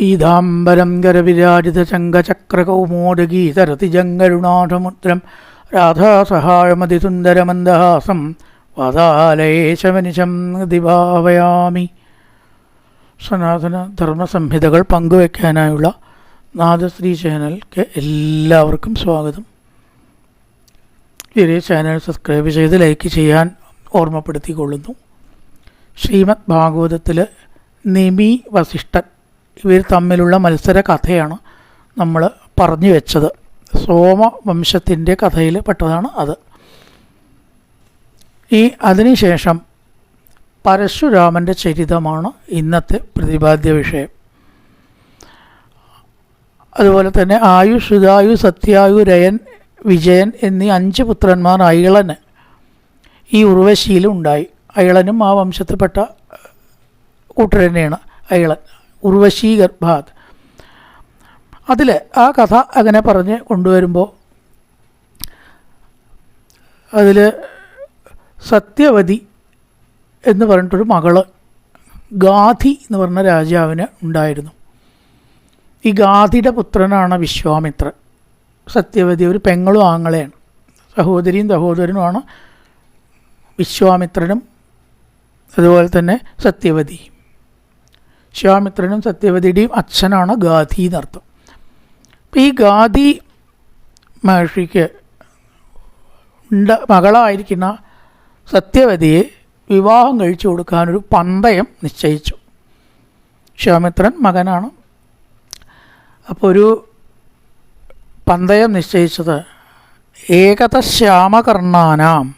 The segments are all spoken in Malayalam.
പീതാംബരം കരവിരാജിത ചങ്കചക്രകൗമോദഗീതരതിജങ്കരുണാഥമുദ്രം രാധാസഹായമതിസുന്ദരമന്ദഹാസം വാതാലയേശമനിശം ദിവാവയാമി. സനാതന ധർമ്മസംഹിതകൾ പങ്കുവയ്ക്കാനായുള്ള നാദശ്രീ ചാനൽക്ക് എല്ലാവർക്കും സ്വാഗതം. ഇതേ ചാനൽ സബ്സ്ക്രൈബ് ചെയ്ത് ലൈക്ക് ചെയ്യാൻ ഓർമ്മപ്പെടുത്തിക്കൊള്ളുന്നു. ശ്രീമദ് ഭാഗവതത്തിൽ നിമി വസിഷ്ഠൻ ഇവർ തമ്മിലുള്ള മത്സര കഥയാണ് നമ്മൾ പറഞ്ഞു വെച്ചത്. സോമവംശത്തിന്റെ കഥയിൽ പെട്ടതാണ് അത്. ഈ അതിനുശേഷം പരശുരാമന്റെ ചരിതമാണ് ഇന്നത്തെ പ്രതിപാദ്യ വിഷയം. അതുപോലെ തന്നെ ആയു ശുതായു സത്യായു രയൻ വിജയൻ എന്നീ അഞ്ച് പുത്രന്മാർ അയളന് ഈ ഉർവശിയിലും ഉണ്ടായി. അയളനും ആ വംശത്തിൽപ്പെട്ട കൂട്ടർ തന്നെയാണ് അയളൻ. ഉർവശി ഗർഭാത്. അതിൽ ആ കഥ അങ്ങനെ പറഞ്ഞ് കൊണ്ടുവരുമ്പോൾ അതിൽ സത്യവതി എന്ന് പറഞ്ഞിട്ടൊരു മകൾ ഗാധി എന്ന് പറഞ്ഞ രാജാവിന് ഉണ്ടായിരുന്നു. ഈ ഗാധിയുടെ പുത്രനാണ് വിശ്വാമിത്രൻ. സത്യവതി ഒരു പെങ്ങളും ആങ്ങളെയാണ്. സഹോദരിയും സഹോദരനുമാണ് വിശ്വാമിത്രനും അതുപോലെ തന്നെ സത്യവതിയും. വിശ്വാമിത്രനും സത്യവതിയുടെയും അച്ഛനാണ് ഗാന്ധി എന്നർത്ഥം. അപ്പം ഈ ഗാധി മഹർഷിക്ക് ഉണ്ട മകളായിരിക്കുന്ന സത്യവതിയെ വിവാഹം കഴിച്ചു കൊടുക്കാനൊരു പന്തയം നിശ്ചയിച്ചു. വിശ്വാമിത്രൻ മകനാണ്. അപ്പോൾ ഒരു പന്തയം നിശ്ചയിച്ചത് ഏകത ഏകതശ്യാമകർണാനാം.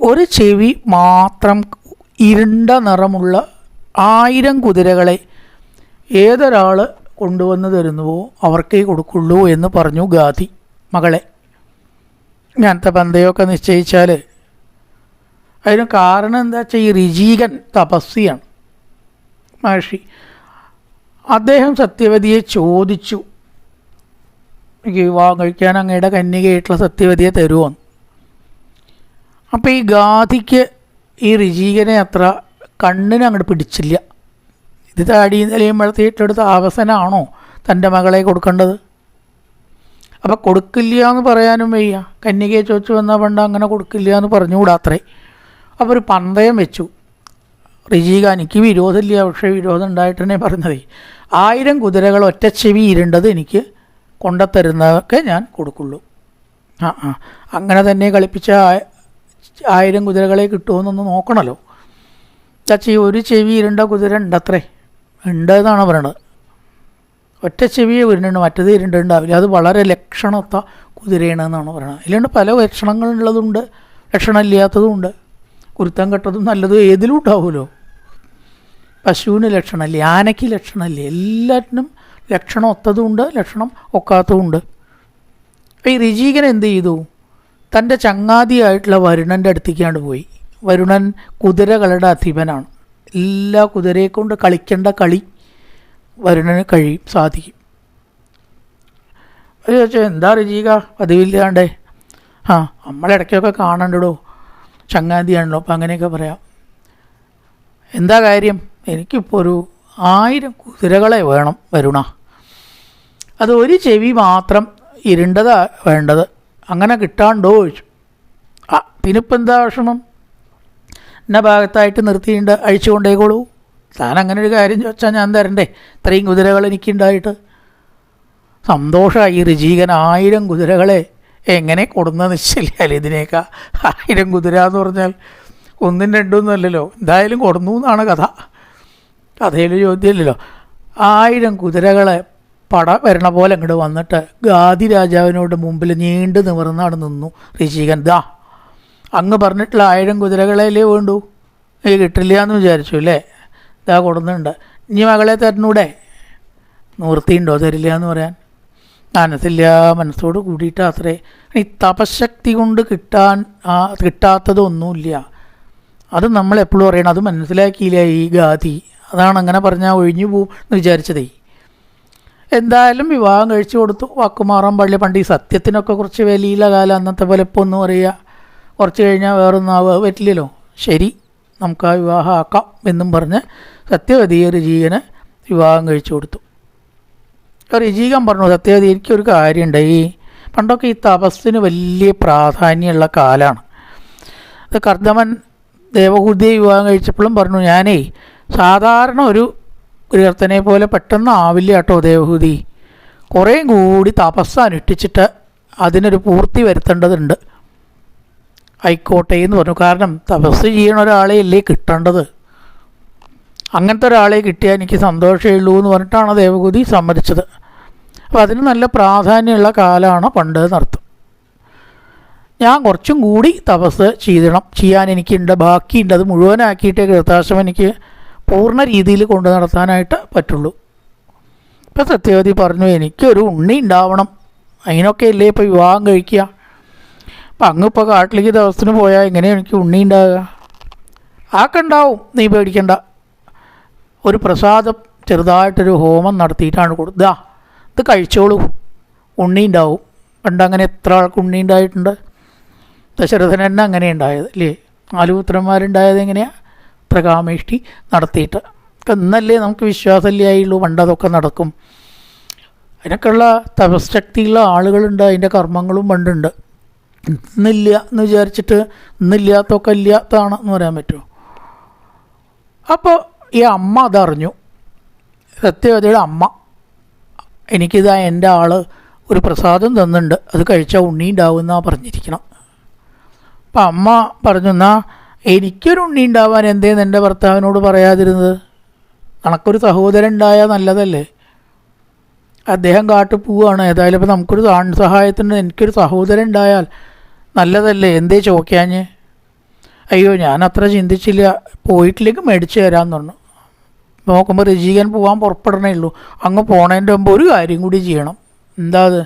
ഒരു ചെവി മാത്രം ഇരുണ്ട നിറമുള്ള ആയിരം കുതിരകളെ ഏതൊരാൾ കൊണ്ടുവന്ന് തരുന്നുവോ അവർക്കേ കൊടുക്കുള്ളൂ എന്ന് പറഞ്ഞു ഗാന്ധി മകളെ ഇങ്ങനത്തെ പന്തയൊക്കെ നിശ്ചയിച്ചാൽ അതിന് കാരണം എന്താ വെച്ചാൽ ഈ ഋജീകൻ തപസ്വിയാണ് മഹർഷി അദ്ദേഹം സത്യവതിയെ ചോദിച്ചു. എനിക്ക് വിവാഹം കഴിക്കാൻ അങ്ങയുടെ കന്യകയായിട്ടുള്ള സത്യവതിയെ തരുമോന്ന് അപ്പോൾ ഈ ഗാധിക്ക് ഈ ഋജീകനെ അത്ര കണ്ണിന് അങ്ങോട്ട് പിടിച്ചില്ല. ഇത് താടി നിലയുമ്പോഴത്തേറ്റെടുത്ത അവസനാണോ തന്റെ മകളെ കൊടുക്കേണ്ടത്? അപ്പോൾ കൊടുക്കില്ല എന്ന് പറയാനും വയ്യ. കന്യകയെ ചോദിച്ചു വന്നാൽ പണ്ട് അങ്ങനെ കൊടുക്കില്ല എന്ന് പറഞ്ഞുകൂടാത്രേ അപ്പോൾ ഒരു പന്തയം വെച്ചു. റിജീക എനിക്ക് വിരോധമില്ല പക്ഷേ വിരോധം ഉണ്ടായിട്ടെന്നെ പറഞ്ഞതേ. ആയിരം കുതിരകൾ ഒറ്റ ചെവി ഇരുണ്ടത് എനിക്ക് കൊണ്ടത്തരുന്നതൊക്കെ ഞാൻ കൊടുക്കുള്ളൂ. ആ ആ. അങ്ങനെ തന്നെ കളിപ്പിച്ച ആയിരം കുതിരകളെ കിട്ടുമെന്നൊന്ന് നോക്കണമല്ലോ ചച്ചി ഒരു ചെവി ഇരുണ്ട കുതിര ഉണ്ടത്രേ. ഉണ്ട് എന്നാണ് പറയണത്. ഒറ്റ ചെവിയെ വരുന്നുണ്ട് മറ്റത് ഇരുണ്ടുണ്ടാവില്ല. അത് വളരെ ലക്ഷണത്ത കുതിരയാണ് എന്നാണ് പറയുന്നത് ഇല്ലാണ്ട് പല ലക്ഷണങ്ങളുള്ളതുണ്ട് ലക്ഷണമില്ലാത്തതുമുണ്ട്. കുരുത്തം കെട്ടതും നല്ലതും ഏതിലും ഉണ്ടാവുമല്ലോ. പശുവിന് ലക്ഷണമില്ല ആനയ്ക്ക് ലക്ഷണമില്ല. എല്ലാറ്റിനും ലക്ഷണം ഒത്തതുമുണ്ട് ലക്ഷണം ഒക്കാത്തതുമുണ്ട്. ഈ ഋജീകൻ എന്ത് ചെയ്തു? തന്റെ ചങ്ങാതിയായിട്ടുള്ള വരുണന്റെ അടുത്തേക്കാണ്ട് പോയി. വരുണൻ കുതിരകളുടെ അധിപനാണ്. എല്ലാ കുതിരയെ കൊണ്ട് കളിക്കേണ്ട കളി വരുണന് കഴിയും സാധിക്കും. അത് ചോദിച്ചാൽ എന്താ രുചിക? പതിവില്ലാണ്ടേ. ആ നമ്മളിടയ്ക്കൊക്കെ കാണണ്ടടോ. ചങ്ങാതിയാണല്ലോ. അപ്പം അങ്ങനെയൊക്കെ പറയാം. എന്താ കാര്യം? എനിക്കിപ്പോൾ ഒരു ആയിരം കുതിരകളെ വേണം വരുണ. അത് ഒരു ചെവി മാത്രം ഇരുണ്ടതാ വേണ്ടത്. അങ്ങനെ കിട്ടാണ്ടോ? ചോദിച്ചു. ആ പിന്നിപ്പം എന്താ വിഷമം എന്ന ഭാഗത്തായിട്ട് നിർത്തിയിട്ട് അഴിച്ചു കൊണ്ടേക്കോളൂ താൻ അങ്ങനെ ഒരു കാര്യം ചോദിച്ചാൽ ഞാൻ തരണ്ടേ? ഇത്രയും കുതിരകൾ എനിക്കുണ്ടായിട്ട്. സന്തോഷമായി ഈ ഋജീകൻ ആയിരം കുതിരകളെ എങ്ങനെ കൊടുന്ന നിശ്ചയില്ലാൽ ഇതിനേക്കാ ആയിരം കുതിര എന്ന് പറഞ്ഞാൽ ഒന്നും രണ്ടും അല്ലല്ലോ എന്തായാലും കൊടുന്നു എന്നാണ് കഥ. കഥയിൽ ചോദ്യമില്ലല്ലോ. ആയിരം കുതിരകളെ പട വരണ പോലെ അങ്ങോട്ട് വന്നിട്ട് ഗാദി രാജാവിനോട് മുമ്പിൽ നീണ്ടു നിവർന്നാണ് നിന്നു ഋഷികൻ ദാ അങ്ങ് പറഞ്ഞിട്ടുള്ള ആയിരം കുതിരകളല്ലേ വേണ്ടു? ഈ കിട്ടില്ല എന്ന് വിചാരിച്ചു അല്ലേ? ഇതാ കൊടുന്നുണ്ട്. ഇനി മകളെ തരണൂടെ? നിവൃത്തിയുണ്ടോ തരില്ല എന്ന് പറയാൻ? മനസ്സില്ല മനസ്സോട് കൂടിയിട്ട് അത്രേ. ഈ തപശക്തി കൊണ്ട് കിട്ടാൻ ആ കിട്ടാത്തതൊന്നുമില്ല. അത് നമ്മൾ എപ്പോഴും അറിയണം. അത് മനസ്സിലാക്കിയില്ല ഈ ഗാതി അതാണ് അങ്ങനെ പറഞ്ഞാൽ ഒഴിഞ്ഞു പോവും എന്ന് വിചാരിച്ചതേ. എന്തായാലും വിവാഹം കഴിച്ചു കൊടുത്തു. വാക്കുമാറാൻ പാടില്ല. പണ്ട് ഈ സത്യത്തിനൊക്കെ കുറച്ച് വിലയില്ല കാലം. അന്നത്തെ പോലെ ഇപ്പോൾ ഒന്നും പറയുക കുറച്ച് കഴിഞ്ഞാൽ വേറൊന്നും ആവുക പറ്റില്ലല്ലോ. ശരി നമുക്ക് ആ വിവാഹം ആക്കാം എന്നും പറഞ്ഞ് സത്യവതിയെ ഋജീകനെ വിവാഹം കഴിച്ചു കൊടുത്തു. ഋജീകൻ പറഞ്ഞു സത്യവതി എനിക്കൊരു കാര്യമുണ്ട്. ഈ പണ്ടൊക്കെ ഈ തപസ്സിന് വലിയ പ്രാധാന്യമുള്ള കാലമാണ് അത് കർദമൻ ദേവഹൂതിയെ വിവാഹം കഴിച്ചപ്പോഴും പറഞ്ഞു ഞാനേ സാധാരണ ഒരു ഗൃഹത്തനെ പോലെ പെട്ടെന്ന് ആവില്ല കേട്ടോ ദേവഹൂതി കുറേ കൂടി തപസ് അനുഷ്ഠിച്ചിട്ട് അതിനൊരു പൂർത്തി വരുത്തേണ്ടതുണ്ട്. ആയിക്കോട്ടെ എന്ന് പറഞ്ഞു കാരണം തപസ് ചെയ്യണ ഒരാളെ അല്ലേ കിട്ടേണ്ടത്? അങ്ങനത്തെ ഒരാളെ കിട്ടിയാൽ എനിക്ക് സന്തോഷമേ ഉള്ളൂ എന്ന് പറഞ്ഞിട്ടാണ് ദേവഗുതി സമ്മതിച്ചത്. അപ്പോൾ അതിന് നല്ല പ്രാധാന്യമുള്ള കാലമാണ് പണ്ട് എന്നർത്ഥം ഞാൻ കുറച്ചും കൂടി തപസ് ചെയ്യണം ചെയ്യാൻ എനിക്കുണ്ട് ബാക്കിയുണ്ട്. അത് മുഴുവനാക്കിയിട്ടേ കൃതാശ്രമം എനിക്ക് പൂർണ രീതിയിൽ കൊണ്ടു നടത്താനായിട്ട് പറ്റുള്ളൂ. ഇപ്പം സത്യവതി പറഞ്ഞു എനിക്കൊരു ഉണ്ണി ഉണ്ടാവണം. അതിനൊക്കെ അല്ലേ ഇപ്പോൾ വിവാഹം കഴിക്കുക? അപ്പം അങ്ങ് ഇപ്പോൾ കാട്ടിലേക്ക് ദിവസത്തിന് പോയാൽ എങ്ങനെയാണ് എനിക്ക് ഉണ്ണി ഉണ്ടാകുക ആക്കുണ്ടാവും നീ പേടിക്കണ്ട. ഒരു പ്രസാദം ചെറുതായിട്ടൊരു ഹോമം നടത്തിയിട്ടാണ് കൊടുക്കുക ഇത് കഴിച്ചോളൂ. ഉണ്ണി ഉണ്ടാവും പണ്ട് അങ്ങനെ എത്ര ആൾക്ക് ഉണ്ണി ഉണ്ടായിട്ടുണ്ട് ദശരഥൻ തന്നെ അങ്ങനെ ഉണ്ടായത് അല്ലേ? നാല് പുത്രന്മാരുണ്ടായത് എങ്ങനെയാണ് പ്രകാമേഷ്ടി നടത്തിയിട്ട്. ഒക്കെ ഇന്നല്ലേ നമുക്ക് വിശ്വാസമില്ലായുള്ളൂ പണ്ട് അതൊക്കെ നടക്കും. അതിനൊക്കെയുള്ള തപശക്തിയുള്ള ആളുകളുണ്ട് അതിന്റെ കർമ്മങ്ങളും പണ്ടുണ്ട്. ഇന്നില്ല എന്ന് വിചാരിച്ചിട്ട് ഇന്നില്ലാത്തൊക്കെ ഇല്ലാത്തതാണെന്ന് പറയാൻ പറ്റുമോ? അപ്പോൾ ഈ അമ്മ അതറിഞ്ഞു. സത്യവതിയുടെ അമ്മ. എനിക്കിതാ എന്റെ ആൾ ഒരു പ്രസാദം തന്നിട്ടുണ്ട്. അത് കഴിച്ചാൽ ഉണ്ണി ഉണ്ടാവും എന്നാണ് പറഞ്ഞിരിക്കണം. അപ്പം അമ്മ പറഞ്ഞു എന്നാൽ എനിക്കൊരു ഉണ്ണി ഉണ്ടാവാൻ എന്തേന്ന് എന്റെ ഭർത്താവിനോട് പറയാതിരുന്നത്? കണക്കൊരു സഹോദരൻ ഉണ്ടായാൽ നല്ലതല്ലേ? അദ്ദേഹം കാട്ടു പോവുകയാണ് ഏതായാലും ഇപ്പം നമുക്കൊരു സഹായത്തിന് എനിക്കൊരു സഹോദരൻ ഉണ്ടായാൽ നല്ലതല്ലേ? എന്തേ ചോക്കാഞ്ഞ് അയ്യോ ഞാൻ അത്ര ചിന്തിച്ചില്ല. പോയിട്ടില്ലെങ്കിൽ മേടിച്ചു തരാമെന്ന് പറഞ്ഞു. നോക്കുമ്പോൾ രചികൻ പോകാൻ പുറപ്പെടണേ ഉള്ളൂ. അങ്ങ് പോണതിന്റെ മുമ്പ് ഒരു കാര്യം കൂടി ചെയ്യണം. എന്താ അത്?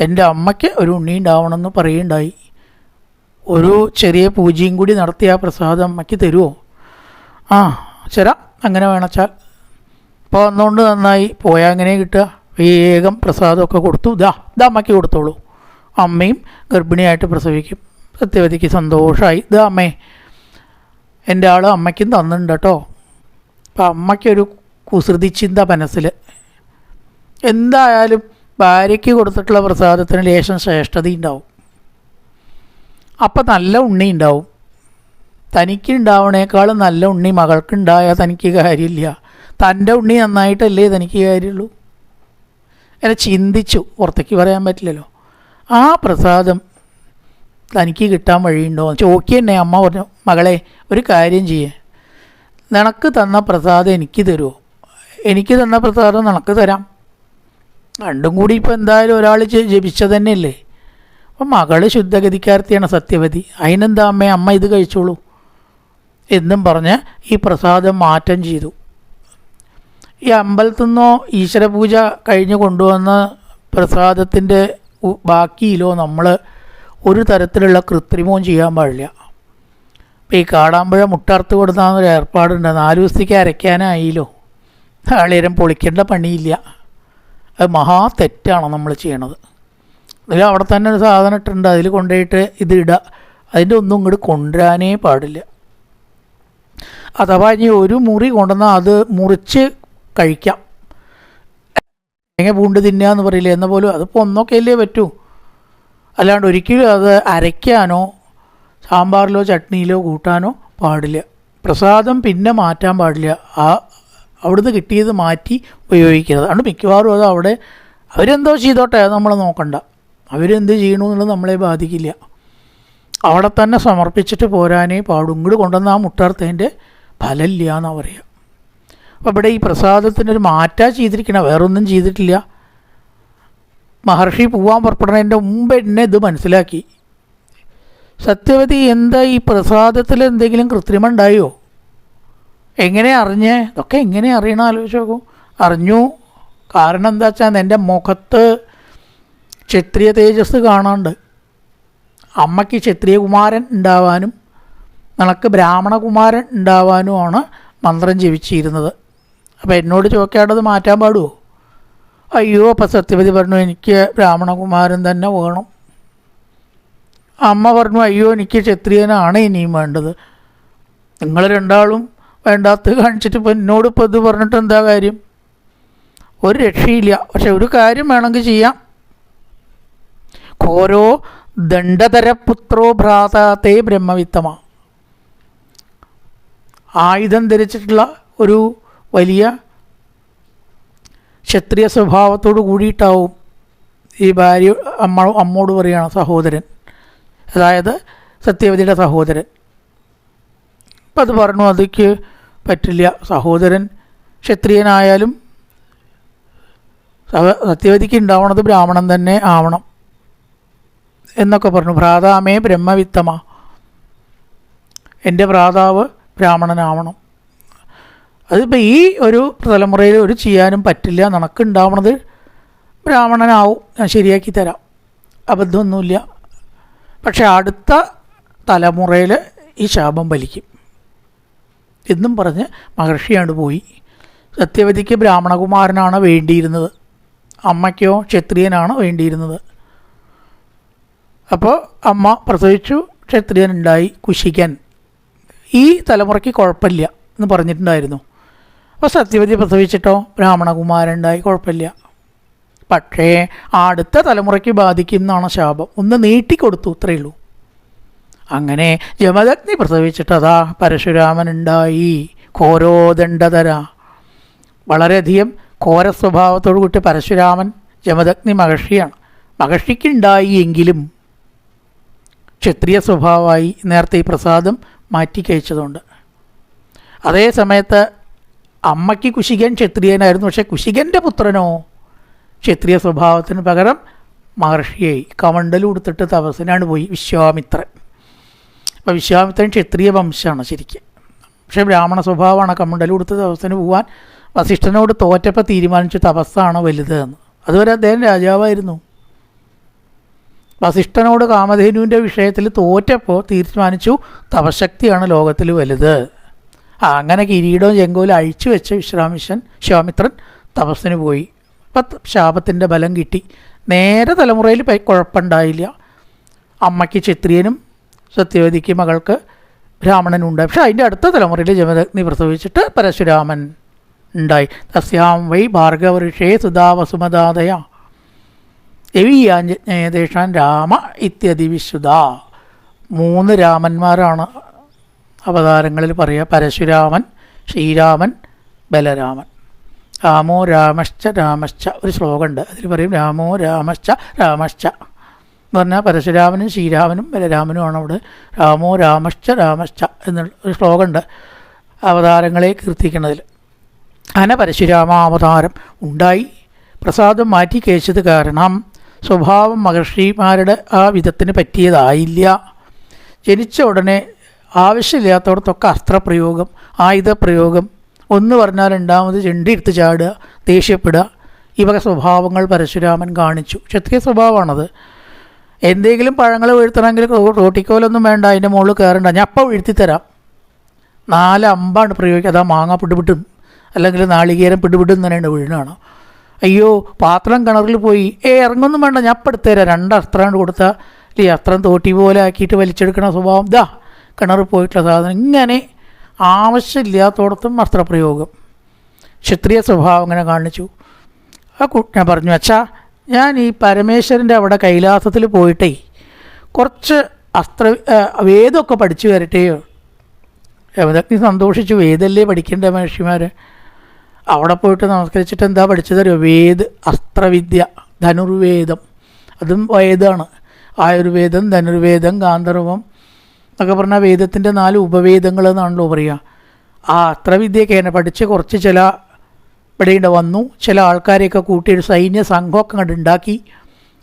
എന്റെ അമ്മയ്ക്ക് ഒരു ഉണ്ണി ഉണ്ടാവണമെന്ന് പറയുണ്ടായി. ഒരു ചെറിയ പൂജയും കൂടി നടത്തി ആ പ്രസാദം അമ്മയ്ക്ക് തരുമോ ആ തരാം അങ്ങനെ വേണച്ചാൽ. ഇപ്പോൾ വന്നുകൊണ്ട് നന്നായി. പോയാൽ അങ്ങനെ കിട്ടുക? വേഗം പ്രസാദമൊക്കെ കൊടുത്തു. ഇതാ ഇതാ അമ്മയ്ക്ക് കൊടുത്തോളൂ. അമ്മയും ഗർഭിണിയായിട്ട് പ്രസവിക്കും. സത്യവതിക്ക് സന്തോഷമായി ഇത് അമ്മേ എന്റെ ആൾ അമ്മയ്ക്കും തന്നിട്ടുണ്ട് കേട്ടോ. അപ്പം അമ്മയ്ക്കൊരു കുസൃതി ചിന്ത മനസ്സിൽ എന്തായാലും ഭാര്യയ്ക്ക് കൊടുത്തിട്ടുള്ള പ്രസാദത്തിന് ലേശം ശ്രേഷ്ഠത ഉണ്ടാവും. അപ്പം നല്ല ഉണ്ണി ഉണ്ടാവും. തനിക്ക് ഉണ്ടാവണേക്കാളും നല്ല ഉണ്ണി മകൾക്കുണ്ടായാൽ തനിക്ക് കാര്യമില്ല. തന്റെ ഉണ്ണി നന്നായിട്ടല്ലേ തനിക്ക് കാര്യമുള്ളൂ. എന്നെ ചിന്തിച്ചു പുറത്തേക്ക് പറയാൻ പറ്റില്ലല്ലോ. ആ പ്രസാദം തനിക്ക് കിട്ടാൻ വഴിയുണ്ടോ? ചോക്കി തന്നെ അമ്മ പറഞ്ഞു മകളെ ഒരു കാര്യം ചെയ്യേ. നിനക്ക് തന്ന പ്രസാദം എനിക്ക് തരുമോ എനിക്ക് തന്ന പ്രസാദം നിനക്ക് തരാം. രണ്ടും കൂടി ഇപ്പോൾ എന്തായാലും ഒരാൾ ജപിച്ചത് തന്നെയല്ലേ? അപ്പം മകൾ ശുദ്ധഗതിക്കാർത്തിയാണ് സത്യവതി. അതിനെന്താ അമ്മേ അമ്മ ഇത് കഴിച്ചോളൂ. എന്നും പറഞ്ഞ് ഈ പ്രസാദം മാറ്റം ചെയ്തു. ഈ അമ്പലത്തിൽ നിന്നോ ഈശ്വരപൂജ കഴിഞ്ഞ് കൊണ്ടുവന്ന പ്രസാദത്തിന്റെ ബാക്കിയിലോ നമ്മൾ ഒരു തരത്തിലുള്ള കൃത്രിമവും ചെയ്യാൻ പാടില്ല. അപ്പോൾ ഈ കാടാമ്പഴ മുട്ടർത്ത് കൊടുത്താന്നൊരു ഏർപ്പാടുണ്ട്. നാല് ദിവസത്തേക്ക് അരയ്ക്കാനായില്ലോ നാളേരം പൊളിക്കേണ്ട പണിയില്ല. അത് മഹാ തെറ്റാണ് നമ്മൾ ചെയ്യണത്. അതിൽ അവിടെ തന്നെ ഒരു സാധനം ഇട്ടിട്ടുണ്ട്. അതിൽ കൊണ്ടുപോയിട്ട് ഇത് ഇടുക അതിന്റെ ഒന്നും ഇങ്ങോട്ട് കൊണ്ടുവരാനേ പാടില്ല. അഥവാ ഇനി ഒരു മുറി കൊണ്ടുവന്നാൽ അത് മുറിച്ച് കഴിക്കാം. തേങ്ങ പൂണ്ട് തിന്നുക എന്ന് പറയില്ലേ? എന്ന പോലും അതിപ്പോൾ ഒന്നൊക്കെ അല്ലേ പറ്റൂ. അല്ലാണ്ട് ഒരിക്കലും അത് അരയ്ക്കാനോ സാമ്പാറിലോ ചട്നിയിലോ കൂട്ടാനോ പാടില്ല. പ്രസാദം പിന്നെ മാറ്റാൻ പാടില്ല. ആ അവിടുന്ന് കിട്ടിയത് മാറ്റി ഉപയോഗിക്കരുത്. അതുകൊണ്ട് മിക്കവാറും അത് അവിടെ അവരെന്തോ ചെയ്തോട്ടെ അത് നമ്മൾ നോക്കണ്ട. അവരെന്ത് ചെയ്യണമെന്നുള്ളത് നമ്മളെ ബാധിക്കില്ല. അവിടെ തന്നെ സമർപ്പിച്ചിട്ട് പോരാനേ പാടും. ഇങ്ങോട്ട് കൊണ്ടുവന്ന ആ മുട്ടർത്തേന്റെ ഫലമില്ല എന്നാണ് പറയുക അപ്പോൾ ഇവിടെ ഈ പ്രസാദത്തിനൊരു മാറ്റാ ചെയ്തിരിക്കണം വേറൊന്നും ചെയ്തിട്ടില്ല. മഹർഷി പോവാൻ പുറപ്പെടുന്നതിന്റെ മുമ്പ് എന്നെ ഇത് മനസ്സിലാക്കി. സത്യവതി എന്താ ഈ പ്രസാദത്തിൽ എന്തെങ്കിലും കൃത്രിമം ഉണ്ടായോ? എങ്ങനെ അറിഞ്ഞേ? ഇതൊക്കെ എങ്ങനെ അറിയണം? ആലോചിച്ച് നോക്കൂ. അറിഞ്ഞു. കാരണം എന്താ വെച്ചാൽ എന്റെ മുഖത്ത് ക്ഷത്രിയ തേജസ് കാണാണ്ട്. അമ്മയ്ക്ക് ക്ഷത്രിയകുമാരൻ ഉണ്ടാവാനും നിനക്ക് ബ്രാഹ്മണകുമാരൻ ഉണ്ടാവാനുമാണ് മന്ത്രം ജപിച്ചിരുന്നത്. അപ്പോൾ എന്നോട് ചോദിക്കാണ്ടത് മാറ്റാൻ പാടുമോ അയ്യോ അപ്പം സത്യവതി പറഞ്ഞു എനിക്ക് ബ്രാഹ്മണകുമാരൻ തന്നെ വേണം. അമ്മ പറഞ്ഞു അയ്യോ എനിക്ക് ക്ഷത്രിയനാണ് ഇനിയും വേണ്ടത്. നിങ്ങൾ രണ്ടാളും വേണ്ടാത്ത കാണിച്ചിട്ട് ഇപ്പം എന്നോട് ഇപ്പം ഇത് പറഞ്ഞിട്ട് എന്താ കാര്യം? ഒരു രക്ഷയില്ല. പക്ഷെ ഒരു കാര്യം വേണമെങ്കിൽ ചെയ്യാം. ഘോരോ ദണ്ഡതരപുത്രോ ഭ്രാതാത്തെ ബ്രഹ്മവിത്തമ. ആയുധം ധരിച്ചിട്ടുള്ള ഒരു വലിയ ക്ഷത്രിയ സ്വഭാവത്തോട് കൂടിയിട്ടാവും ഈ ഭാര്യ അമ്മ അമ്മോട് പറയുകയാണ് സഹോദരൻ. അതായത് സത്യവതിയുടെ സഹോദരൻ. അപ്പം അത് പറഞ്ഞു അതിക്ക് പറ്റില്ല. സഹോദരൻ ക്ഷത്രിയനായാലും സത്യവതിക്ക് ഉണ്ടാവണത് ബ്രാഹ്മണൻ തന്നെ ആവണം. എന്നൊക്കെ പറഞ്ഞു. ഭ്രാതാമേ ബ്രഹ്മവിത്തമ. എന്റെ ഭ്രാതാവ് ബ്രാഹ്മണനാവണം. അതിപ്പോൾ ഈ ഒരു തലമുറയിൽ ഒരു ചെയ്യാനും പറ്റില്ല നിനക്കുണ്ടാവണത് ബ്രാഹ്മണനാവും ഞാൻ ശരിയാക്കി തരാം അബദ്ധമൊന്നുമില്ല. പക്ഷേ അടുത്ത തലമുറയിൽ ഈ ശാപം വലിക്കും എന്നും പറഞ്ഞ് മഹർഷിയാണ് പോയി. സത്യവതിക്ക് ബ്രാഹ്മണകുമാരനാണ് വേണ്ടിയിരുന്നത്. അമ്മയ്ക്കോ ക്ഷത്രിയനാണ് വേണ്ടിയിരുന്നത്. അപ്പോൾ അമ്മ പ്രസവിച്ചു ക്ഷത്രിയനുണ്ടായി കുശിക്കൻ ഈ തലമുറയ്ക്ക് കുഴപ്പമില്ല എന്ന് പറഞ്ഞിട്ടുണ്ടായിരുന്നു. അപ്പോൾ സത്യവതി പ്രസവിച്ചിട്ടോ? ബ്രാഹ്മണകുമാരനുണ്ടായി കുഴപ്പമില്ല. പക്ഷേ അടുത്ത തലമുറയ്ക്ക് ബാധിക്കുന്നതാണ് ശാപം. ഒന്ന് നീട്ടിക്കൊടുത്തു ഇത്രയേ ഉള്ളൂ. അങ്ങനെ ജമദഗ്നി പ്രസവിച്ചിട്ടതാ പരശുരാമനുണ്ടായി. ഘോരോദണ്ഡതര വളരെയധികം ഘോര സ്വഭാവത്തോടു കൂട്ടി പരശുരാമൻ ജമദഗ്നി മഹർഷിയാണ്. മഹർഷിക്കുണ്ടായി എങ്കിലും ക്ഷത്രിയ സ്വഭാവമായി നേരത്തെ ഈ പ്രസാദം മാറ്റി കഴിച്ചതുകൊണ്ട് അതേ സമയത്ത് അമ്മയ്ക്ക് കുശികൻ ക്ഷത്രിയനായിരുന്നു. പക്ഷേ കുശികന്റെ പുത്രനോ ക്ഷത്രിയ സ്വഭാവത്തിന് പകരം മഹർഷിയായി കമണ്ടൽ കൊടുത്തിട്ട് തപസ്സിനാണ് പോയി വിശ്വാമിത്രൻ. അപ്പോൾ വിശ്വാമിത്രൻ ക്ഷത്രിയ വംശമാണ് ശരിക്കും. പക്ഷേ ബ്രാഹ്മണ സ്വഭാവമാണ് കമണ്ടൽ കൊടുത്ത് തപസ്സിന് പോകാൻ വസിഷ്ഠനോട് തോറ്റപ്പോൾ തീരുമാനിച്ചു തപസ്സാണ് വലുതെന്ന് അതുവരെ അദ്ദേഹം രാജാവായിരുന്നു. വസിഷ്ഠനോട് കാമധേനുവിന്റെ വിഷയത്തിൽ തോറ്റപ്പോൾ തീരുമാനിച്ചു തപശക്തിയാണ് ലോകത്തിൽ വലുത്. അങ്ങനെ കിരീടവും ചെങ്കോലും അഴിച്ചു വെച്ച വിശ്രാമിശൻ വിശ്വാമിത്രൻ തപസ്സിന് പോയി. അപ്പം ശാപത്തിന്റെ ബലം കിട്ടി. നേരെ തലമുറയിൽ കുഴപ്പമുണ്ടായില്ല. അമ്മയ്ക്ക് ക്ഷത്രിയനും സത്യവതിക്ക് മകൾക്ക് ബ്രാഹ്മണനും ഉണ്ടായി പക്ഷെ അതിന്റെ അടുത്ത തലമുറയിൽ ജമദഗ്നി പ്രസവിച്ചിട്ട് പരശുരാമൻ ഉണ്ടായി. തസ്യാം വൈ ഭാർഗവൃഷേ സുധാ വസുമതാദയ എവിയാഞ്ജേഷാൻ രാമ ഇത്യതി വിശുദ്ധ മൂന്ന് രാമന്മാരാണ് അവതാരങ്ങളിൽ പറയുക പരശുരാമൻ ശ്രീരാമൻ ബലരാമൻ. രാമോ രാമശ്ച രാമശ്ച ഒരു ശ്ലോകമുണ്ട്. അതിൽ പറയും രാമോ രാമശ്ച രാമശ്ച. എന്ന് പറഞ്ഞാൽ പരശുരാമനും ശ്രീരാമനും ബലരാമനുമാണ് അവിടെ. രാമോ രാമശ്ച രാമശ്ച എന്നുള്ള ഒരു ശ്ലോകമുണ്ട് അവതാരങ്ങളെ കീർത്തിക്കുന്നതിൽ. അങ്ങനെ പരശുരാമാവതാരം ഉണ്ടായി. പ്രസാദം മാറ്റി കേച്ചത് കാരണം സ്വഭാവം മഹർഷിമാരുടെ ആ വിധത്തിന് പറ്റിയതായില്ല. ജനിച്ച ഉടനെ ആവശ്യമില്ലാത്തടത്തൊക്കെ അസ്ത്രപ്രയോഗം ആയുധപ്രയോഗം ഒന്ന് പറഞ്ഞാൽ രണ്ടാമത് ചെണ്ടി എടുത്ത് ചാടുക ദേഷ്യപ്പെടുക ഈ വക സ്വഭാവങ്ങൾ പരശുരാമൻ കാണിച്ചു. ക്ഷത്രിയ സ്വഭാവമാണത്. എന്തെങ്കിലും പഴങ്ങൾ വീഴ്ത്തണമെങ്കിൽ റോട്ടിക്കോലൊന്നും വേണ്ട അതിന്റെ മുകളിൽ കയറണ്ട. ഞാൻ അപ്പം വീഴ്ത്തിത്തരാം. നാല് അമ്പാണ് പ്രയോഗിക്കുക. അതാ മാങ്ങ പിടിപിട്ടും അല്ലെങ്കിൽ നാളികേരം പിടിപിട്ടും തന്നെയാണ് വീഴുന്നതാണ്. അയ്യോ പാത്രം കിണറിൽ പോയി. ഏ ഇറങ്ങൊന്നും വേണ്ട. ഞാൻ അപ്പം എടുത്തുതരാം. രണ്ട് അസ്ത്രമാണ് കൊടുത്താൽ ഈ അസ്ത്രം തോട്ടി പോലെ ആക്കിയിട്ട് വലിച്ചെടുക്കണ സ്വഭാവം. ദാ കിണറിൽ പോയിട്ടുള്ള സാധനം ഇങ്ങനെ ആവശ്യമില്ലാത്തോടത്തും വസ്ത്രപ്രയോഗം. ക്ഷത്രിയ സ്വഭാവം അങ്ങനെ കാണിച്ചു. ആ ഞാൻ പറഞ്ഞു അച്ഛാ ഞാൻ ഈ പരമേശ്വരന്റെ അവിടെ കൈലാസത്തിൽ പോയിട്ടേ കുറച്ച് അസ്ത്ര വേദമൊക്കെ പഠിച്ചു വരട്ടെയോ യമദഗ്നി സന്തോഷിച്ചു വേദല്ലേ പഠിക്കേണ്ട മഹർഷിമാർ അവിടെ പോയിട്ട് നമസ്കരിച്ചിട്ട് എന്താ പഠിച്ചതറിയോ? വേദ് അസ്ത്രവിദ്യ ധനുർവേദം. അതും വേദമാണ് ആയുർവേദം ധനുർവേദം ഗാന്ധർവം എന്നൊക്കെ പറഞ്ഞാൽ വേദത്തിന്റെ നാല് ഉപവേദങ്ങൾ എന്നാണല്ലോ പറയുക ആ അത്ര വിദ്യയൊക്കെ എന്നെ പഠിച്ച് കുറച്ച് ചില ഇവിടെയുണ്ട് വന്നു. ചില ആൾക്കാരെയൊക്കെ കൂട്ടി ഒരു സൈന്യ സംഘമൊക്കെ അങ്ങോട്ട് ഉണ്ടാക്കി.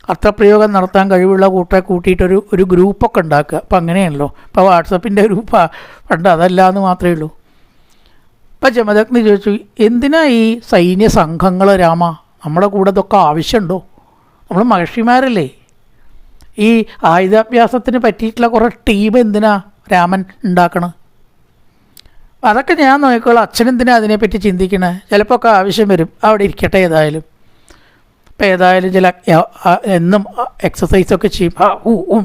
അസ്ത്രപ്രയോഗം നടത്താൻ കഴിവുള്ള കൂട്ടെ കൂട്ടിയിട്ടൊരു ഒരു ഗ്രൂപ്പൊക്കെ ഉണ്ടാക്കുക. അപ്പം അങ്ങനെയാണല്ലോ. ഇപ്പോൾ വാട്സപ്പിന്റെ ഗ്രൂപ്പാണ് പണ്ട് അതല്ല എന്ന് മാത്രമേ ഉള്ളൂ. ഇപ്പം ജമദഗ്നി ചോദിച്ചു എന്തിനാ ഈ സൈന്യ സംഘങ്ങൾ രാമ? നമ്മുടെ കൂടെ ഇതൊക്കെ ആവശ്യമുണ്ടോ? നമ്മൾ മഹർഷിമാരല്ലേ? ഈ ആയുധാഭ്യാസത്തിന് പറ്റിയിട്ടുള്ള കുറേ ടീം എന്തിനാ രാമൻ ഉണ്ടാക്കണം? അതൊക്കെ ഞാൻ നോക്കിക്കോളാം. അച്ഛനെന്തിനാ അതിനെപ്പറ്റി ചിന്തിക്കണേ? ചിലപ്പോൾ ഒക്കെ ആവശ്യം വരും. അവിടെ ഇരിക്കട്ടെ ഏതായാലും. ഇപ്പം ഏതായാലും ചില എന്നും എക്സസൈസൊക്കെ ചെയ്യും.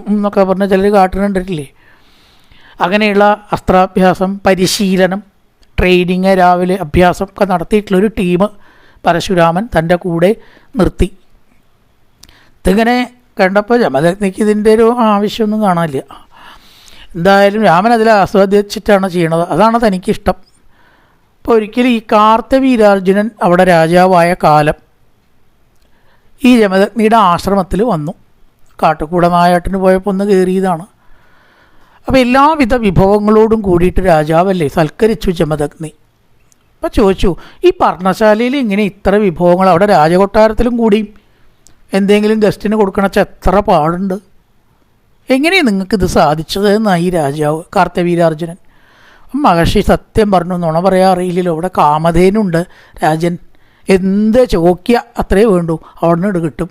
എന്നൊക്കെ പറഞ്ഞ് ചിലർ കാട്ടുന്നുണ്ടില്ലേ? അങ്ങനെയുള്ള അസ്ത്രാഭ്യാസം പരിശീലനം ട്രെയിനിങ് രാവിലെ അഭ്യാസം ഒക്കെ നടത്തിയിട്ടുള്ളൊരു ടീം പരശുരാമൻ തന്റെ കൂടെ നിർത്തി. ഇതിങ്ങനെ കണ്ടപ്പോൾ ജമദഗ്നിക്ക് ഇതിന്റെ ഒരു ആവശ്യമൊന്നും കാണാനില്ല. എന്തായാലും രാമൻ അതിൽ ആസ്വദിച്ചിട്ടാണ് ചെയ്യണത്. അതാണ് തനിക്കിഷ്ടം. അപ്പോൾ ഒരിക്കലും ഈ കാർത്തവീരാർജുനൻ അവിടെ രാജാവായ കാലം ഈ ജമദഗ്നിയുടെ ആശ്രമത്തിൽ വന്നു. കാട്ടുകൂടെ നായാട്ടിന് പോയപ്പോൾ ഒന്ന് കയറിയതാണ്. അപ്പോൾ എല്ലാവിധ വിഭവങ്ങളോടും കൂടിയിട്ട് രാജാവല്ലേ സൽക്കരിച്ചു ജമദഗ്നി. അപ്പോൾ ചോദിച്ചു ഈ പർണശാലയിൽ ഇങ്ങനെ ഇത്ര വിഭവങ്ങൾ അവിടെ രാജകൊട്ടാരത്തിലും കൂടിയും എന്തെങ്കിലും ഗസ്റ്റിന് കൊടുക്കണച്ച എത്ര പാടുണ്ട്. എങ്ങനെയാണ് നിങ്ങൾക്കിത് സാധിച്ചത് എന്നായി രാജാവ് കാർത്തവീരാർജുനൻ? മഹർഷി സത്യം പറഞ്ഞു നുണ പറയാൻ അറിയില്ലല്ലോ. ഇവിടെ കാമധേനുണ്ട് രാജൻ. എന്ത് ചോക്കിയ അത്രേ വേണ്ടു. അവിടെ നിന്ന് കിട്ടും.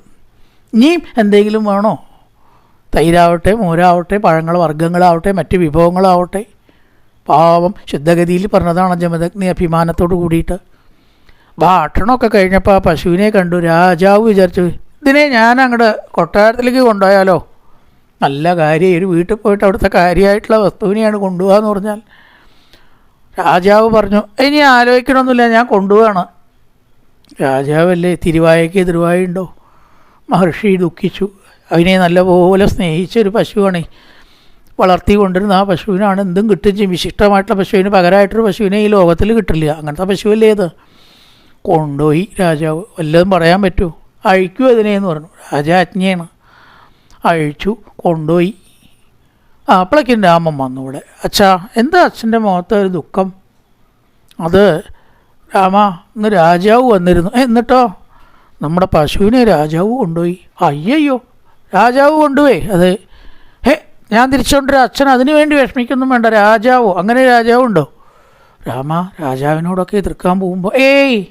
ഇനിയും എന്തെങ്കിലും വേണോ? തൈരാവട്ടെ മോരാവട്ടെ പഴങ്ങൾ വർഗങ്ങളാവട്ടെ മറ്റ് വിഭവങ്ങളാവട്ടെ. പാവം ശുദ്ധഗതിയിൽ പറഞ്ഞതാണ് ജമദഗ്നി അഭിമാനത്തോട് കൂടിയിട്ട്. ഭക്ഷണമൊക്കെ കഴിഞ്ഞപ്പോൾ ആ പശുവിനെ കണ്ടു. രാജാവ് വിചാരിച്ചു ഇതിനെ ഞാൻ അങ്ങോട്ട് കൊട്ടാരത്തിലേക്ക് കൊണ്ടുപോയാലോ? നല്ല കാര്യം ഒരു വീട്ടിൽ പോയിട്ട് അവിടുത്തെ കാര്യമായിട്ടുള്ള വസ്തുവിനെയാണ് കൊണ്ടുപോകാന്ന് പറഞ്ഞാൽ. രാജാവ് പറഞ്ഞു ഇനി ആലോചിക്കണമൊന്നുമില്ല ഞാൻ കൊണ്ടുപോവാണ്. രാജാവല്ലേ തിരുവായക്ക് തിരുവായുണ്ടോ മഹർഷി ദുഃഖിച്ചു. അതിനെ നല്ലപോലെ സ്നേഹിച്ച ഒരു പശുവാണ്. വളർത്തി കൊണ്ടിരുന്ന ആ പശുവിനാണ് എന്തും കിട്ടും ചെയ്യും. വിശിഷ്ടമായിട്ടുള്ള പശുവിന് പകരമായിട്ടൊരു പശുവിനെ ഈ ലോകത്തിൽ കിട്ടില്ല. അങ്ങനത്തെ പശുവല്ലേ ഇത് കൊണ്ടുപോയി രാജാവ്. വല്ലതും പറയാൻ പറ്റുമോ? അഴിക്കൂ അതിനെന്ന് പറഞ്ഞു. രാജാജ്ഞയാണ്. അഴിച്ചു കൊണ്ടുപോയി. അപ്പോഴേക്കും രാമൻ വന്നു ഇവിടെ. അച്ഛാ എന്താ അച്ഛന്റെ മുഖത്ത് ഒരു ദുഃഖം? അത് രാമ ഇന്ന് രാജാവ് വന്നിരുന്നു. എന്നിട്ടോ? നമ്മുടെ പശുവിനെ രാജാവ് കൊണ്ടുപോയി. അയ്യയ്യോ രാജാവ് കൊണ്ടുപോയി. അത് ഹേ ഞാൻ തിരിച്ചുകൊണ്ടൊരു അച്ഛൻ അതിനു വേണ്ടി വിഷമിക്കൊന്നും വേണ്ട. രാജാവോ? അങ്ങനെ രാജാവുണ്ടോ? രാമ രാജാവിനോടൊക്കെ എതിർക്കാൻ പോകുമ്പോൾ ഏയ്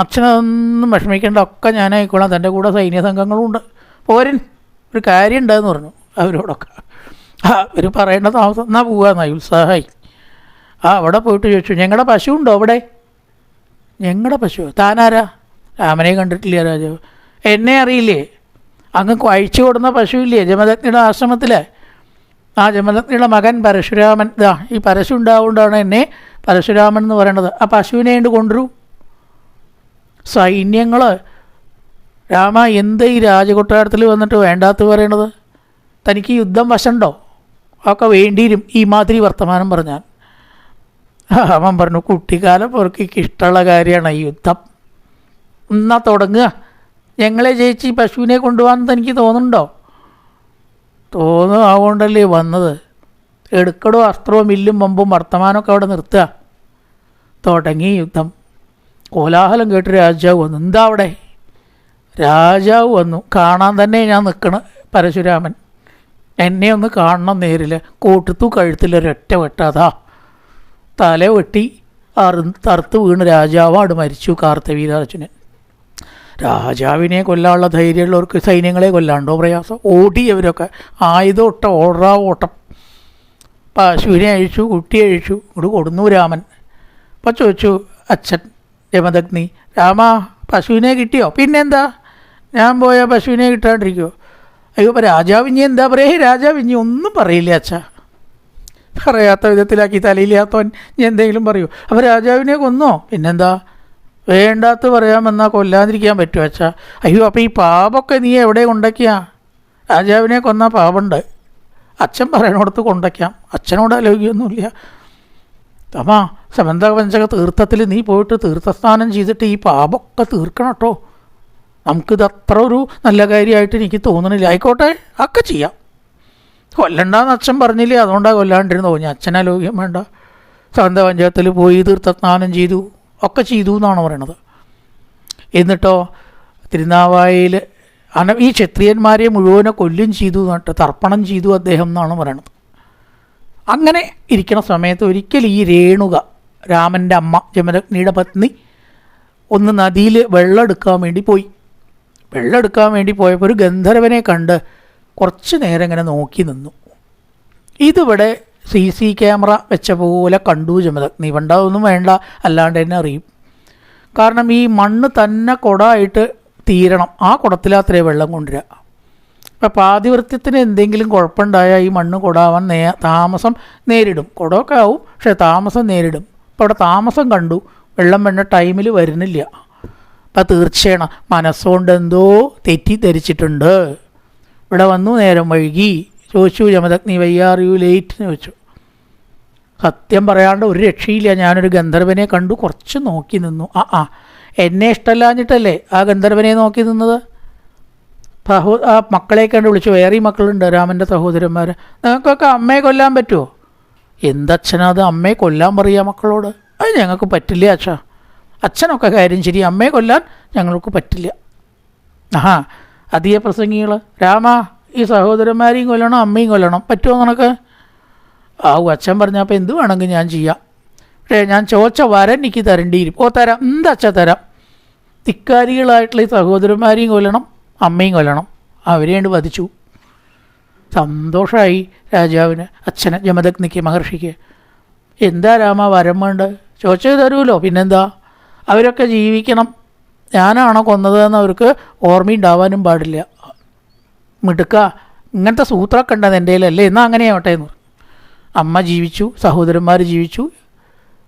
അച്ഛനതൊന്നും വിഷമിക്കേണ്ട ഒക്കെ ഞാനായിക്കോളാം. തന്റെ കൂടെ സൈന്യ സംഘങ്ങളുമുണ്ട് പോരൻ ഒരു കാര്യം ഉണ്ടെന്ന് പറഞ്ഞു അവരോടൊക്കെ. ആ അവർ പറയേണ്ട താമസം. എന്നാ പോവാന്നായി ഉത്സാഹമായി. ആ അവിടെ പോയിട്ട് ചോദിച്ചു ഞങ്ങളുടെ പശു ഉണ്ടോ അവിടെ? ഞങ്ങളുടെ പശു താനാരാ? രാമനെ കണ്ടിട്ടില്ല രാജാവ്. എന്നെ അറിയില്ലേ? അങ്ങ് അഴിച്ചു കൊടുന്ന പശുവില്ലേ? ജമദഗ്നിയുടെ ആശ്രമത്തിലെ? ആ ജമദഗ്നിയുടെ മകൻ പരശുരാമൻ. ഇതാ ഈ പരശു ഉണ്ടാവുകൊണ്ടാണ് എന്നെ പരശുരാമൻ എന്ന് പറയണത്. ആ പശുവിനെ കൊണ്ട് കൊണ്ടുവരൂ. സൈന്യങ്ങൾ രാമ എന്ത് ഈ രാജകൊട്ടാരത്തിൽ വന്നിട്ട് വേണ്ടാത്ത പറയണത്? തനിക്ക് യുദ്ധം വശണ്ടോ? ഒക്കെ വേണ്ടിയിരും ഈ മാതിരി വർത്തമാനം പറഞ്ഞാൽ. അവൻ പറഞ്ഞു കുട്ടിക്കാലം അവർക്ക് ഇഷ്ടമുള്ള കാര്യമാണ് ഈ യുദ്ധം. എന്നാ തുടങ്ങുക. ഞങ്ങളെ ജയിച്ച് ഈ പശുവിനെ കൊണ്ടുപോകാമെന്ന് തനിക്ക് തോന്നുന്നുണ്ടോ? തോന്നും അതുകൊണ്ടല്ലേ വന്നത്. എടുക്കടോ അസ്ത്രവും മില്ലും മുമ്പും വർത്തമാനമൊക്കെ അവിടെ നിർത്തുക. തുടങ്ങി യുദ്ധം. കോലാഹലം കേട്ട് രാജാവ് വന്നു. എന്താ അവിടെ? രാജാവ് വന്നു. കാണാൻ തന്നെ ഞാൻ നിൽക്കണ പരശുരാമൻ. എന്നെ ഒന്ന് കാണണം നേരിൽ കോട്ടത്തു കഴുത്തിലൊരൊറ്റ വെട്ടാതാ. തല വെട്ടി അറു തറുത്ത് വീണ് രാജാവാട് മരിച്ചു കാർത്തവീരാർജുനൻ രാജാവിനെ കൊല്ലാനുള്ള ധൈര്യമുള്ളവർക്ക് സൈന്യങ്ങളെ കൊല്ലാണ്ടോ പ്രയാസം? ഓടി അവരൊക്കെ ആയുധം ഇട്ട ഓടാ ഓട്ടം. പശുവിനെ അഴിച്ചു കുട്ടിയെ അഴിച്ചു ഇങ്ങോട്ട് കൊടുന്നു രാമൻ. അപ്പം ചോദിച്ചു അച്ഛൻ യമദഗ്നി. രാമ പശുവിനെ കിട്ടിയോ? പിന്നെന്താ? ഞാൻ പോയ പശുവിനെ കിട്ടാണ്ടിരിക്കുമോ അയ്യോ ഇപ്പം രാജാവ് ഇനി എന്താ പറയുക രാജാവ് ഇനി ഒന്നും പറയില്ല അച്ഛാ. പറയാത്ത വിധത്തിലാക്കി തലയില്ലാത്തവൻ ഇനി എന്തെങ്കിലും പറയൂ. അപ്പോൾ രാജാവിനെ കൊന്നോ? പിന്നെന്താ? വേണ്ടാത്ത പറയാമെന്നാ കൊല്ലാതിരിക്കാൻ പറ്റുമോ അച്ഛാ? അയ്യോ അപ്പോൾ ഈ പാപമൊക്കെ നീ എവിടെ കൊണ്ടൊക്കെയാ? രാജാവിനെ കൊന്നാൽ പാപമുണ്ട് അച്ഛൻ പറയണോടത്ത് കൊണ്ടയ്ക്കാം അച്ഛനോട് ആലോചിക്കൊന്നുമില്ല. അമ്മാ സമന്ത പഞ്ചക തീർത്ഥത്തിൽ നീ പോയിട്ട് തീർത്ഥസ്നാനം ചെയ്തിട്ട് ഈ പാപമൊക്കെ തീർക്കണം കേട്ടോ നമുക്കിത് അത്ര ഒരു നല്ല കാര്യമായിട്ട് എനിക്ക് തോന്നണില്ല. ആയിക്കോട്ടെ ഒക്കെ ചെയ്യാം. കൊല്ലണ്ടെന്ന് അച്ഛൻ പറഞ്ഞില്ലേ അതുകൊണ്ടാണ് കൊല്ലാണ്ടിരുന്നോ ഞാൻ അച്ഛനാലോക്യം വേണ്ട. പഞ്ചായത്തിൽ പോയി തീർത്ഥസ്നാനം ചെയ്തു ഒക്കെ ചെയ്തു എന്നാണ് പറയണത്. എന്നിട്ടോ തിരുനാവായയിൽ അന ഈ ക്ഷത്രിയന്മാരെ മുഴുവനെ കൊല്ലും ചെയ്തു എന്നിട്ട് തർപ്പണം ചെയ്തു അദ്ദേഹം എന്നാണ് പറയണത്. അങ്ങനെ ഇരിക്കുന്ന സമയത്ത് ഒരിക്കൽ ഈ രേണുക രാമന്റെ അമ്മ ജമരഗ്നിയുടെ പത്നി ഒന്ന് നദിയിൽ വെള്ളം എടുക്കാൻ വേണ്ടി പോയി. വെള്ളം എടുക്കാൻ വേണ്ടി പോയപ്പോൾ ഒരു ഗന്ധർവനെ കണ്ട് കുറച്ച് നേരം ഇങ്ങനെ നോക്കി നിന്നു. ഇതിവിടെ സി സി ക്യാമറ വെച്ച പോലെ കണ്ടു ജമദഗ്നി പണ്ടാതൊന്നും വേണ്ട അല്ലാണ്ട് തന്നെ അറിയും. കാരണം ഈ മണ്ണ് തന്നെ കുടമായിട്ട് തീരണം. ആ കുടത്തിലാത്രേ വെള്ളം കൊണ്ടുവരിക. ഇപ്പം പാതിവൃത്യത്തിന് എന്തെങ്കിലും കുഴപ്പമുണ്ടായാൽ ഈ മണ്ണ് കൊടാവാൻ നേ താമസം നേരിടും. കുടമൊക്കെ ആവും പക്ഷേ താമസം നേരിടും. ഇപ്പോൾ അവിടെ താമസം കണ്ടു. വെള്ളം വേണ്ട ടൈമിൽ വരുന്നില്ല. അപ്പം തീർച്ചയാണ്. മനസ്സുകൊണ്ട് എന്തോ തെറ്റിദ്ധരിച്ചിട്ടുണ്ട്. ഇവിടെ വന്നു നേരം വൈകി. ചോദിച്ചു ജമദഗ്നി വയ്യാർ യു ലേറ്റ് എന്ന് ചോദിച്ചു. സത്യം പറയാണ്ട് ഒരു രക്ഷയില്ല. ഞാനൊരു ഗന്ധർവനെ കണ്ടു. കുറച്ച് നോക്കി നിന്നു. ആ ആ. എന്നെ ഇഷ്ടമല്ലാഞ്ഞിട്ടല്ലേ ആ ഗന്ധർവനെ നോക്കി നിന്നത്? സഹോ ആ മക്കളെ കണ്ട് വിളിച്ചു വേറെ മക്കളുണ്ട് രാമന്റെ സഹോദരന്മാർ നിങ്ങൾക്കൊക്കെ അമ്മയെ കൊല്ലാൻ പറ്റുമോ എന്തച്ഛനത് അമ്മയെ കൊല്ലാൻ പറയുക മക്കളോട്. അത് ഞങ്ങൾക്ക് പറ്റില്ല അച്ഛാ. അച്ഛനൊക്കെ കാര്യം ശരി അമ്മയെ കൊല്ലാൻ ഞങ്ങൾക്ക് പറ്റില്ല. ആഹാ അധിക പ്രസംഗികൾ രാമ ഈ സഹോദരന്മാരെയും കൊല്ലണം അമ്മയും കൊല്ലണം. പറ്റുമോ നിനക്ക്? ആവും അച്ഛൻ പറഞ്ഞപ്പോൾ എന്ത് വേണമെങ്കിൽ ഞാൻ ചെയ്യാം. പക്ഷേ ഞാൻ ചോദിച്ച വരൻ എനിക്ക് തരേണ്ടിയിരിക്കും ഓ തരാം. എന്താ അച്ഛാ തരാം? ധിക്കാരികളായിട്ടുള്ള ഈ സഹോദരന്മാരെയും കൊല്ലണം. അമ്മയും കൊല്ലണം. അവരെയുണ്ട് വധിച്ചു. സന്തോഷമായി രാജാവിന് അച്ഛന് ജമദഗ്നിക്ക് മഹർഷിക്ക്. എന്താ രാമ വരം വേണ്ട ചോദിച്ചത് തരുമല്ലോ പിന്നെന്താ? അവരൊക്കെ ജീവിക്കണം. ഞാനാണോ കൊന്നതെന്ന് അവർക്ക് ഓർമ്മയുണ്ടാവാനും പാടില്ല. മിടുക്ക ഇങ്ങനത്തെ സൂത്രമൊക്കെ ഉണ്ടത് എന്റെ കയ്യിലല്ലേ? എന്നാൽ അങ്ങനെയാവട്ടെ എന്ന്. അമ്മ ജീവിച്ചു സഹോദരന്മാർ ജീവിച്ചു.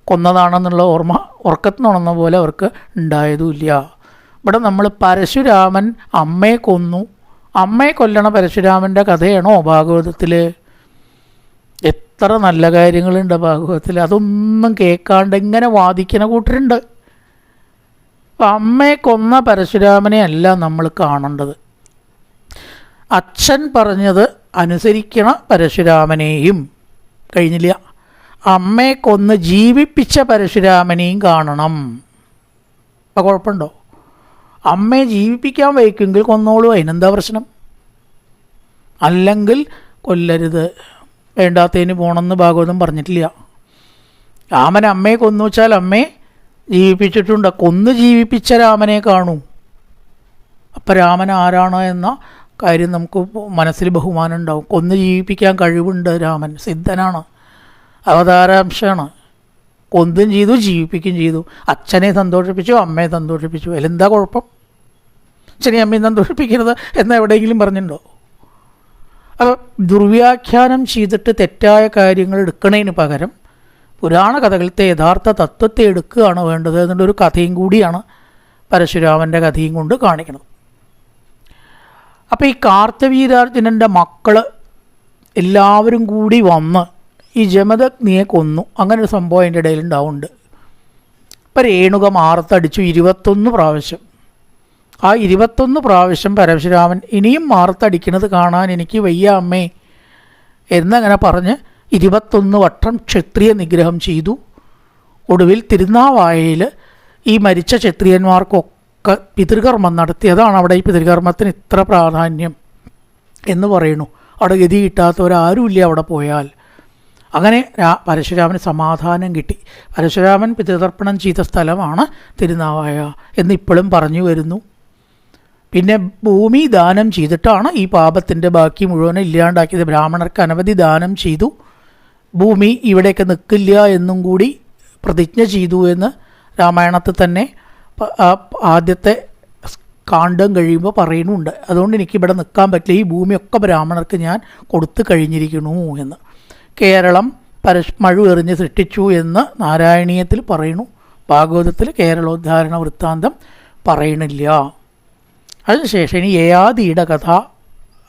കൊന്നതാണെന്നുള്ള ഓർമ്മ ഉറക്കത്തിനുണർന്ന പോലെ അവർക്ക് ഉണ്ടായതുമില്ല ഇവിടെ നമ്മൾ പരശുരാമൻ അമ്മയെ കൊന്നു. അമ്മയെ കൊല്ലണ പരശുരാമന്റെ കഥയാണോ ഭാഗവതത്തിൽ എത്ര നല്ല കാര്യങ്ങളുണ്ട് ഭാഗവതത്തിൽ. അതൊന്നും കേൾക്കാണ്ട് ഇങ്ങനെ വാദിക്കുന്ന കൂട്ടരുണ്ട്. അമ്മയെ കൊന്ന പരശുരാമനെ അല്ല നമ്മൾ കാണേണ്ടത്. അച്ഛൻ പറഞ്ഞത് അനുസരിക്കണ പരശുരാമനെയും കഴിഞ്ഞില്ല. അമ്മയെ കൊന്ന് ജീവിപ്പിച്ച പരശുരാമനെയും കാണണം. അപ്പം കുഴപ്പമുണ്ടോ? അമ്മയെ ജീവിപ്പിക്കാൻ വയ്ക്കുമെങ്കിൽ കൊന്നോളൂ. അതിനെന്താ പ്രശ്നം? അല്ലെങ്കിൽ കൊല്ലരുത്. വേണ്ടാത്തതിന് പോകണമെന്ന് ഭാഗവതം പറഞ്ഞിട്ടില്ല. രാമൻ അമ്മയെ കൊന്നു വെച്ചാൽ അമ്മയെ ജീവിപ്പിച്ചിട്ടുണ്ട്. കൊന്ന് ജീവിപ്പിച്ച രാമനെ കാണൂ. അപ്പം രാമൻ ആരാണ് എന്ന കാര്യം നമുക്ക് മനസ്സിൽ ബഹുമാനം ഉണ്ടാവും. കൊന്ന് ജീവിപ്പിക്കാൻ കഴിവുണ്ട് രാമൻ. സിദ്ധനാണ്. അവതാരാംശമാണ് കൊന്തും ചെയ്തു ജീവിപ്പിക്കുകയും ചെയ്തു. അച്ഛനെ സന്തോഷിപ്പിച്ചു അമ്മയെ സന്തോഷിപ്പിച്ചു. അതിലെന്താ കുഴപ്പം? അച്ഛനെ അമ്മയും സന്തോഷിപ്പിക്കരുത് എന്ന് എവിടെയെങ്കിലും പറഞ്ഞിട്ടുണ്ടോ? അപ്പോൾ ദുർവ്യാഖ്യാനം ചെയ്തിട്ട് തെറ്റായ കാര്യങ്ങൾ എടുക്കണതിന് പകരം പുരാണ കഥകളിലത്തെ യഥാർത്ഥ തത്വത്തെ എടുക്കുകയാണ് വേണ്ടത് എന്നുള്ളൊരു കഥയും കൂടിയാണ് പരശുരാമന്റെ കഥയും കൊണ്ട് കാണിക്കുന്നത്. അപ്പോൾ ഈ കാർത്തവീരാർജുനന്റെ മക്കൾ എല്ലാവരും കൂടി വന്ന് ഈ ജമദഗ്നിയെ കൊന്നു. അങ്ങനെ ഒരു സംഭവം അതിന്റെ ഇടയിൽ ഉണ്ടാവുന്നുണ്ട്. ഇപ്പം രേണുക മാറത്തടിച്ചു ഇരുപത്തൊന്ന് പ്രാവശ്യം. ആ ഇരുപത്തൊന്ന് പ്രാവശ്യം പരശുരാമൻ ഇനിയും മാറത്തടിക്കുന്നത് കാണാൻ എനിക്ക് വയ്യ അമ്മേ എന്നങ്ങനെ പറഞ്ഞ് ഇരുപത്തൊന്ന് വട്ടം ക്ഷത്രിയ നിഗ്രഹം ചെയ്തു. ഒടുവിൽ തിരുനാവായയിൽ ഈ മരിച്ച ക്ഷത്രിയന്മാർക്കൊക്കെ പിതൃകർമ്മം നടത്തിയതാണ് അവിടെ ഈ പിതൃകർമ്മത്തിന് ഇത്ര പ്രാധാന്യം എന്ന് പറയുന്നു. അവിടെ ഗതി കിട്ടാത്തവരാരുമില്ല അവിടെ പോയാൽ. അങ്ങനെ പരശുരാമന് സമാധാനം കിട്ടി. പരശുരാമൻ പിതൃതർപ്പണം ചെയ്ത സ്ഥലമാണ് തിരുനാവായ എന്നിപ്പോഴും പറഞ്ഞു വരുന്നു. പിന്നെ ഭൂമി ദാനം ചെയ്തിട്ടാണ് ഈ പാപത്തിന്റെ ബാക്കി മുഴുവൻ ഇല്ലാണ്ടാക്കിയത്. ബ്രാഹ്മണർക്ക് അനവധി ദാനം ചെയ്തു. ഭൂമി ഇവിടെയൊക്കെ നിൽക്കില്ല എന്നും കൂടി പ്രതിജ്ഞ ചെയ്തു എന്ന് രാമായണത്തിൽ തന്നെ ആദ്യത്തെ കാണ്ഡം കഴിയുമ്പോൾ പറയുന്നുണ്ട്. അതുകൊണ്ട് എനിക്ക് ഇവിടെ നിൽക്കാൻ പറ്റില്ല. ഈ ഭൂമിയൊക്കെ ബ്രാഹ്മണർക്ക് ഞാൻ കൊടുത്തു കഴിഞ്ഞിരിക്കുന്നു എന്ന്. കേരളം പരശ് മഴ എറിഞ്ഞ് സൃഷ്ടിച്ചു എന്ന് നാരായണീയത്തിൽ പറയുന്നു. ഭാഗവതത്തിൽ കേരളോദ്ധാരണ വൃത്താന്തം പറയണില്ല അതിനുശേഷം ഇനി യയാദിയുടെ കഥ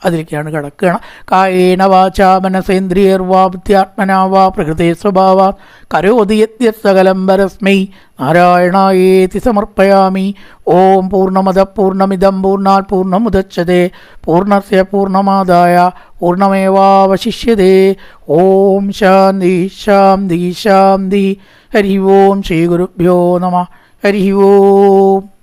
അതിലേക്കാണ് കടക്കുകയാണ് കായേന വാച മനസേന്ദ്രിയർവാ പ്രകൃതി സ്വഭാവ. കരോതി യദ്യത് സകലം പരസ്മൈ. നാരായണായേതി സമർപ്പയാമി. ഓം പൂർണമത പൂർണമിതം പൂർണാൽ പൂർണമുദച്യത്തെ പൂർണസ്യ പൂർണമാദായ പൂർണമേവാവശിഷ്യതേ ഓം ശാന്തി ശാന്തി ശാന്തി. ഹരി ഓം ശ്രീ ഗുരുഭ്യോ നമ. ഹരി ഓം